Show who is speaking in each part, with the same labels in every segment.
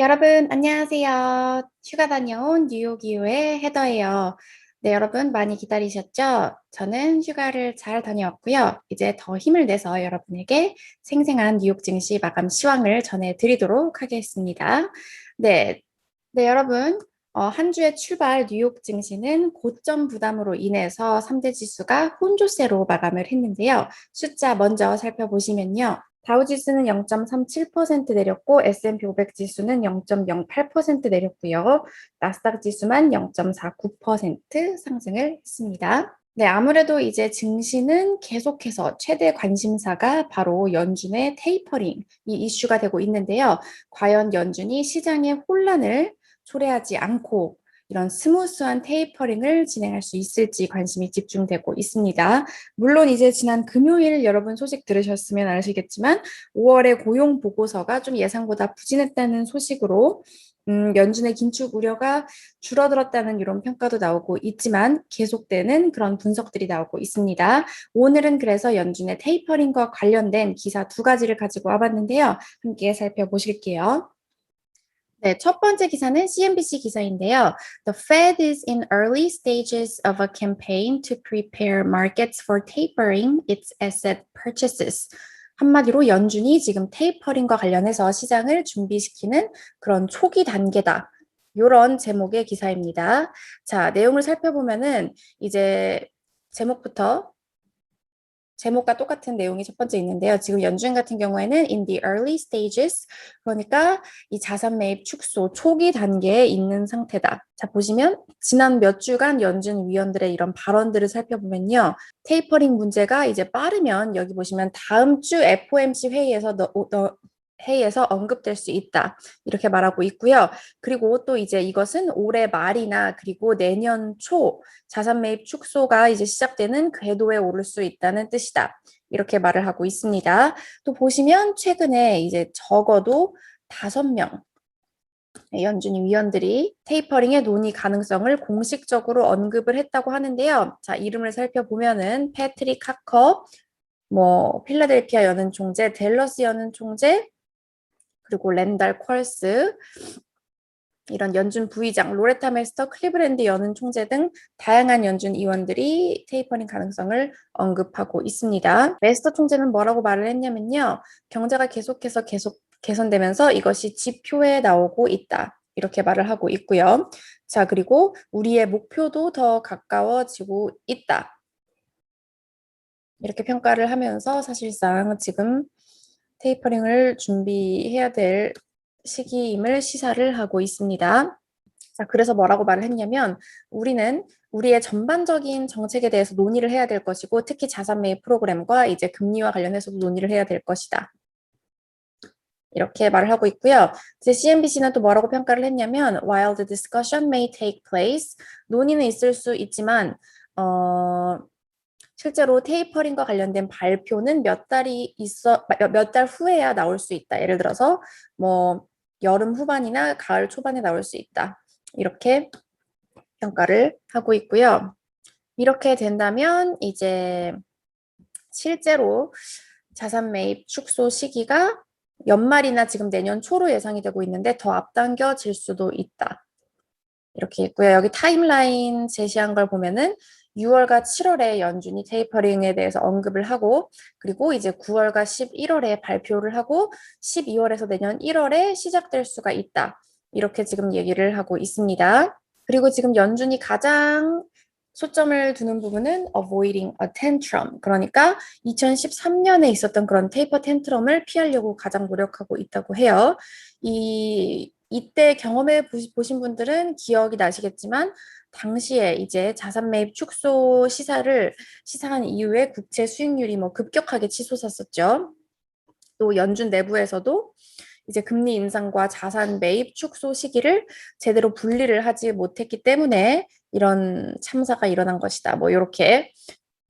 Speaker 1: 여러분, 안녕하세요. 휴가 다녀온 뉴욕 이후의 헤더예요. 네, 여러분 많이 기다리셨죠? 저는 휴가를 잘 다녀왔고요. 이제 더 힘을 내서 여러분에게 생생한 뉴욕 증시 마감 시황을 전해드리도록 하겠습니다. 네, 네, 여러분. 어, 한 주의 출발 뉴욕 증시는 고점 부담으로 인해서 3대 지수가 혼조세로 마감을 했는데요. 숫자 먼저 살펴보시면요. 다우지수는 0.37% 내렸고 S&P 500 지수는 0.08% 내렸고요. 나스닥 지수만 0.49% 상승을 했습니다. 네, 아무래도 이제 증시는 계속해서 최대 관심사가 바로 연준의 테이퍼링 이 이슈가 되고 있는데요. 과연 연준이 시장의 혼란을 초래하지 않고 이런 스무스한 테이퍼링을 진행할 수 있을지 관심이 집중되고 있습니다. 물론 이제 지난 금요일 여러분 소식 들으셨으면 아시겠지만 5월의 고용 보고서가 좀 예상보다 부진했다는 소식으로 음, 연준의 긴축 우려가 줄어들었다는 이런 평가도 나오고 있지만 계속되는 그런 분석들이 나오고 있습니다. 오늘은 그래서 연준의 테이퍼링과 관련된 기사 두 가지를 가지고 와봤는데요. 함께 살펴보실게요. 네, 첫 번째 기사는 CNBC 기사인데요. The Fed is in early stages of a campaign to prepare markets for tapering its asset purchases. 한마디로 연준이 지금 테이퍼링과 관련해서 시장을 준비시키는 그런 초기 단계다. 이런 제목의 기사입니다. 자, 내용을 살펴보면은 이제 제목부터 제목과 똑같은 내용이 첫 번째 있는데요. 지금 연준 같은 경우에는 in the early stages 그러니까 이 자산 매입 축소 초기 단계에 있는 상태다. 자 보시면 지난 몇 주간 연준 위원들의 이런 발언들을 살펴보면요. 테이퍼링 문제가 이제 빠르면 여기 보시면 다음 주 FOMC 회의에서 너, 너, 회의에서 언급될 수 있다. 이렇게 말하고 있고요. 그리고 또 이제 이것은 올해 말이나 그리고 내년 초 자산 매입 축소가 이제 시작되는 궤도에 오를 수 있다는 뜻이다. 이렇게 말을 하고 있습니다. 또 보시면 최근에 이제 적어도 다섯 명 연준이 위원들이 테이퍼링의 논의 가능성을 공식적으로 언급을 했다고 하는데요. 자, 이름을 살펴보면은 패트릭 카커, 뭐 필라델피아 연은 총재, 델러스 연은 총재, 그리고 랜달 퀄스, 이런 연준 부의장, 로레타 메스터, 클리브랜드 연은 총재 등 다양한 연준 의원들이 테이퍼링 가능성을 언급하고 있습니다. 메스터 총재는 뭐라고 말을 했냐면요. 경제가 계속해서 계속 개선되면서 이것이 지표에 나오고 있다. 이렇게 말을 하고 있고요. 자, 그리고 우리의 목표도 더 가까워지고 있다. 이렇게 평가를 하면서 사실상 지금 테이퍼링을 준비해야 될 시기임을 시사를 하고 있습니다. 자, 그래서 뭐라고 말을 했냐면 우리는 우리의 전반적인 정책에 대해서 논의를 해야 될 것이고 특히 자산 매입 프로그램과 이제 금리와 관련해서도 논의를 해야 될 것이다. 이렇게 말을 하고 있고요. CNBC는 또 뭐라고 평가를 했냐면 while the discussion may take place 논의는 있을 수 있지만 어 실제로 테이퍼링과 관련된 발표는 몇 달이 있어 몇 달 후에야 나올 수 있다. 예를 들어서 뭐 여름 후반이나 가을 초반에 나올 수 있다. 이렇게 평가를 하고 있고요. 이렇게 된다면 이제 실제로 자산 매입 축소 시기가 연말이나 지금 내년 초로 예상이 되고 있는데 더 앞당겨질 수도 있다. 이렇게 있고요. 여기 타임라인 제시한 걸 보면은 6월과 7월에 연준이 테이퍼링에 대해서 언급을 하고 그리고 이제 9월과 11월에 발표를 하고 12월에서 내년 1월에 시작될 수가 있다. 이렇게 지금 얘기를 하고 있습니다. 그리고 지금 연준이 가장 초점을 두는 부분은 avoiding a tantrum. 그러니까 2013년에 있었던 그런 테이퍼 텐트럼을 피하려고 가장 노력하고 있다고 해요. 이 이때 경험해 보신 분들은 기억이 나시겠지만 당시에 이제 자산 매입 축소 시사를 시사한 이후에 국채 수익률이 뭐 급격하게 치솟았었죠. 또 연준 내부에서도 이제 금리 인상과 자산 매입 축소 시기를 제대로 분리를 하지 못했기 때문에 이런 참사가 일어난 것이다. 뭐 이렇게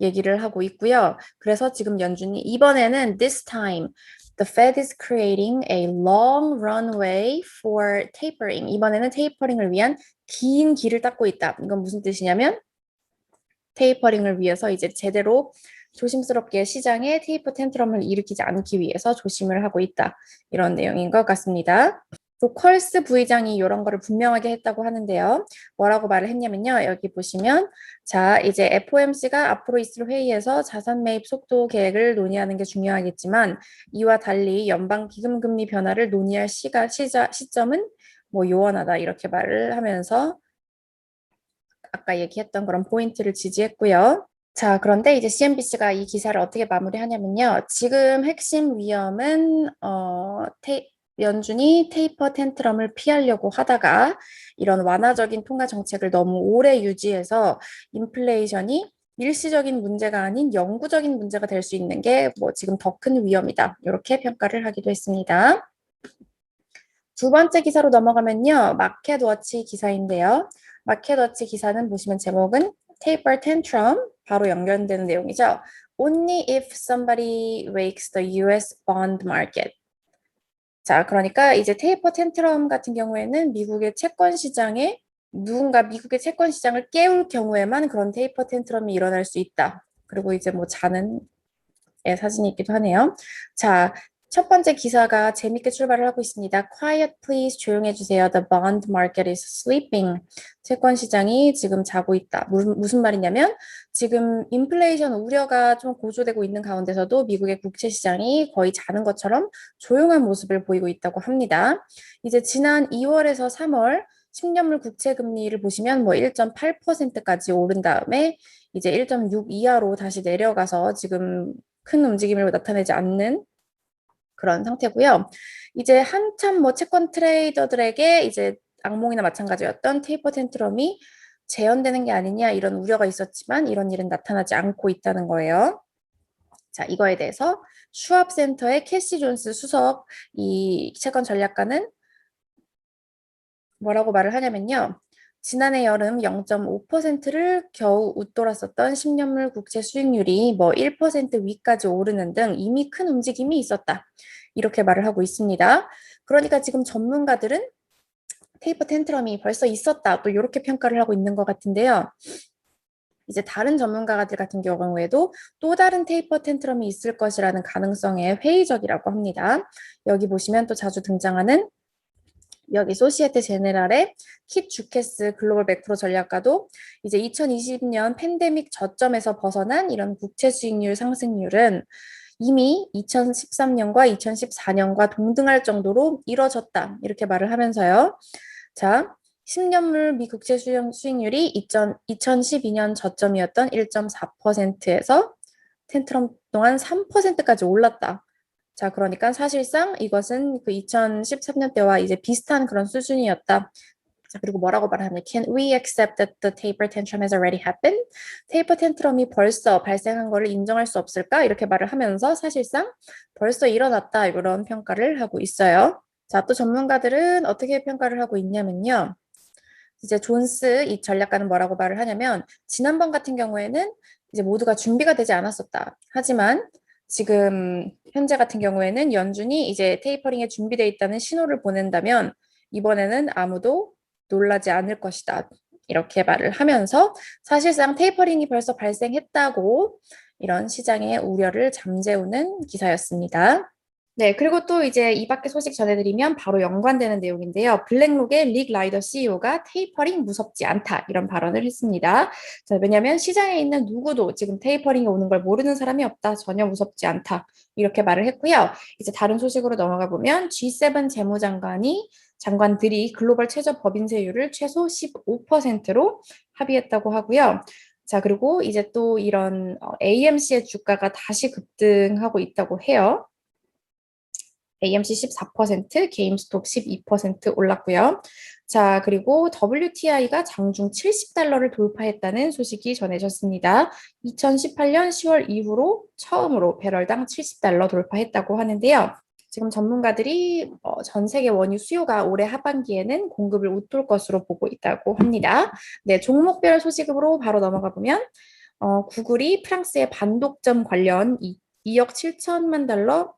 Speaker 1: 얘기를 하고 있고요. 그래서 지금 연준이 이번에는 this time the Fed is creating a long runway for tapering. 이번에는 테이퍼링을 위한 긴 길을 닦고 있다. 이건 무슨 뜻이냐면 테이퍼링을 위해서 이제 제대로 조심스럽게 시장에 테이퍼 텐트럼을 일으키지 않기 위해서 조심을 하고 있다. 이런 내용인 것 같습니다. 또 컬스 부의장이 이런 거를 분명하게 했다고 하는데요. 뭐라고 말을 했냐면요. 여기 보시면 자 이제 FOMC가 앞으로 있을 회의에서 자산 매입 속도 계획을 논의하는 게 중요하겠지만 이와 달리 연방 기금 금리 변화를 논의할 시가 시자, 시점은 뭐 요원하다 이렇게 말을 하면서 아까 얘기했던 그런 포인트를 지지했고요. 자, 그런데 이제 CNBC가 이 기사를 어떻게 마무리하냐면요. 지금 핵심 위험은 어, 테이, 연준이 테이퍼 텐트럼을 피하려고 하다가 이런 완화적인 통화 정책을 너무 오래 유지해서 인플레이션이 일시적인 문제가 아닌 영구적인 문제가 될 수 있는 게 뭐 지금 더 큰 위험이다. 이렇게 평가를 하기도 했습니다. 두 번째 기사로 넘어가면요. 마켓워치 기사인데요. 마켓워치 기사는 보시면 제목은 Taper Tantrum 바로 연결되는 내용이죠. Only if somebody wakes the US bond market. 자, 그러니까 이제 테이퍼 텐트럼 같은 경우에는 미국의 채권 시장에 누군가 미국의 채권 시장을 깨울 경우에만 그런 테이퍼 텐트럼이 일어날 수 있다. 그리고 이제 뭐 자는 애 사진이 있기도 하네요. 자, 첫 번째 기사가 재밌게 출발을 하고 있습니다. Quiet please 조용해 주세요. The bond market is sleeping. 채권 시장이 지금 자고 있다. 무슨, 무슨 말이냐면 지금 인플레이션 우려가 좀 고조되고 있는 가운데서도 미국의 국채 시장이 거의 자는 것처럼 조용한 모습을 보이고 있다고 합니다. 이제 지난 2월에서 3월 10년물 국채 금리를 보시면 뭐 1.8%까지 오른 다음에 이제 1.6 이하로 다시 내려가서 지금 큰 움직임을 나타내지 않는 그런 상태고요. 이제 한참 뭐 채권 트레이더들에게 이제 악몽이나 마찬가지였던 테이퍼 텐트럼이 재현되는 게 아니냐 이런 우려가 있었지만 이런 일은 나타나지 않고 있다는 거예요. 자, 이거에 대해서 슈압센터의 캐시 존스 수석 이 채권 전략가는 뭐라고 말을 하냐면요. 지난해 여름 0.5%를 겨우 웃돌았었던 10년물 국채 수익률이 뭐 1% 위까지 오르는 등 이미 큰 움직임이 있었다. 이렇게 말을 하고 있습니다. 그러니까 지금 전문가들은 테이퍼 텐트럼이 벌써 있었다. 또 이렇게 평가를 하고 있는 것 같은데요. 이제 다른 전문가들 같은 경우에도 또 다른 테이퍼 텐트럼이 있을 것이라는 가능성에 회의적이라고 합니다. 여기 보시면 또 자주 등장하는 여기 소시에테 제네랄의 킷 주케스 글로벌 매크로 전략가도 이제 2020년 팬데믹 저점에서 벗어난 이런 국채 수익률 상승률은 이미 2013년과 2014년과 동등할 정도로 이뤄졌다. 이렇게 말을 하면서요. 자, 10년물 미 국채 수익률이 2000, 2012년 저점이었던 1.4%에서 텐트럼 동안 3%까지 올랐다. 자, 그러니까 사실상 이것은 그 2013년 때와 이제 비슷한 그런 수준이었다. 자, 그리고 뭐라고 말하면 Can we accept that the taper tantrum has already happened? 테이퍼 텐트럼이 벌써 발생한 것을 인정할 수 없을까? 이렇게 말을 하면서 사실상 벌써 일어났다 이런 평가를 하고 있어요. 자, 또 전문가들은 어떻게 평가를 하고 있냐면요. 이제 존스 이 전략가는 뭐라고 말을 하냐면 지난번 같은 경우에는 이제 모두가 준비가 되지 않았었다. 하지만 지금 현재 같은 경우에는 연준이 이제 테이퍼링에 준비되어 있다는 신호를 보낸다면 이번에는 아무도 놀라지 않을 것이다. 이렇게 말을 하면서 사실상 테이퍼링이 벌써 발생했다고 이런 시장의 우려를 잠재우는 기사였습니다. 네, 그리고 또 이제 이 밖에 소식 전해드리면 바로 연관되는 내용인데요. 블랙록의 릭 라이더 CEO가 테이퍼링 무섭지 않다 이런 발언을 했습니다. 자, 왜냐하면 시장에 있는 누구도 지금 테이퍼링이 오는 걸 모르는 사람이 없다. 전혀 무섭지 않다. 이렇게 말을 했고요. 이제 다른 소식으로 넘어가 보면 G7 재무장관이 장관들이 글로벌 최저 법인세율을 최소 15%로 합의했다고 하고요. 자, 그리고 이제 또 이런 AMC의 주가가 다시 급등하고 있다고 해요. AMC 14%, 게임스톱 12% 올랐고요. 자, 그리고 WTI가 장중 70달러를 돌파했다는 소식이 전해졌습니다. 2018년 10월 이후로 처음으로 배럴당 70달러 돌파했다고 하는데요. 지금 전문가들이 어, 전 세계 원유 수요가 올해 하반기에는 공급을 웃돌 것으로 보고 있다고 합니다. 네, 종목별 소식으로 바로 넘어가 보면 어, 구글이 프랑스의 반독점 관련 2억 7천만 달러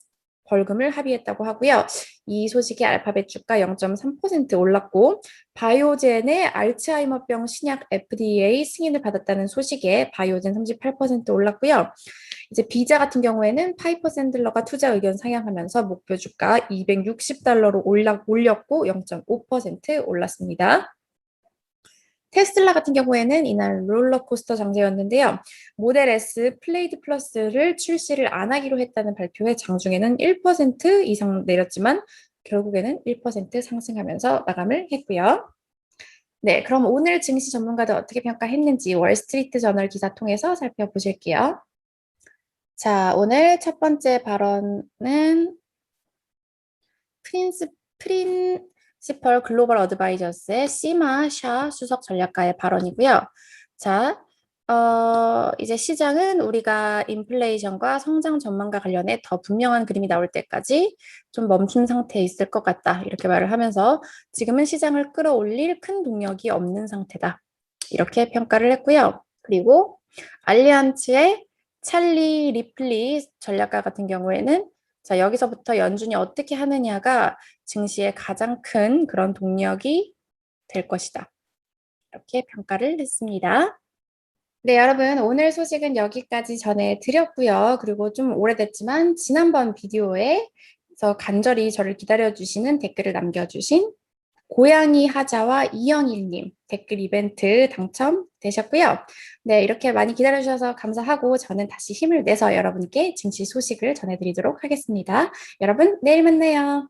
Speaker 1: 벌금을 합의했다고 하고요. 이 소식에 알파벳 주가 0.3% 올랐고 바이오젠의 알츠하이머병 신약 FDA 승인을 받았다는 소식에 바이오젠 38% 올랐고요. 이제 비자 같은 경우에는 파이퍼 샌들러가 투자 의견 상향하면서 목표 주가 260달러로 올라, 올렸고 0.5% 올랐습니다. 테슬라 같은 경우에는 이날 롤러코스터 장세였는데요. 모델 S 플레이드 플러스를 출시를 안 하기로 했다는 발표에 장중에는 1% 이상 내렸지만 결국에는 1% 상승하면서 마감을 했고요. 네, 그럼 오늘 증시 전문가들 어떻게 평가했는지 월스트리트 저널 기사 통해서 살펴보실게요. 자, 오늘 첫 번째 발언은 프린스, 프린 시펄 글로벌 어드바이저스의 시마 샤 수석 전략가의 발언이고요. 자, 어, 이제 시장은 우리가 인플레이션과 성장 전망과 관련해 더 분명한 그림이 나올 때까지 좀 멈춤 상태에 있을 것 같다. 이렇게 말을 하면서 지금은 시장을 끌어올릴 큰 동력이 없는 상태다. 이렇게 평가를 했고요. 그리고 알리안츠의 찰리 리플리 전략가 같은 경우에는 자, 여기서부터 연준이 어떻게 하느냐가 증시의 가장 큰 그런 동력이 될 것이다. 이렇게 평가를 했습니다. 네, 여러분, 오늘 소식은 여기까지 전해드렸고요. 그리고 좀 오래됐지만 지난번 비디오에서 간절히 저를 기다려주시는 댓글을 남겨주신 고양이 하자와 이영일님 댓글 이벤트 당첨되셨고요. 네, 이렇게 많이 기다려주셔서 감사하고 저는 다시 힘을 내서 여러분께 증시 소식을 전해드리도록 하겠습니다. 여러분, 내일 만나요.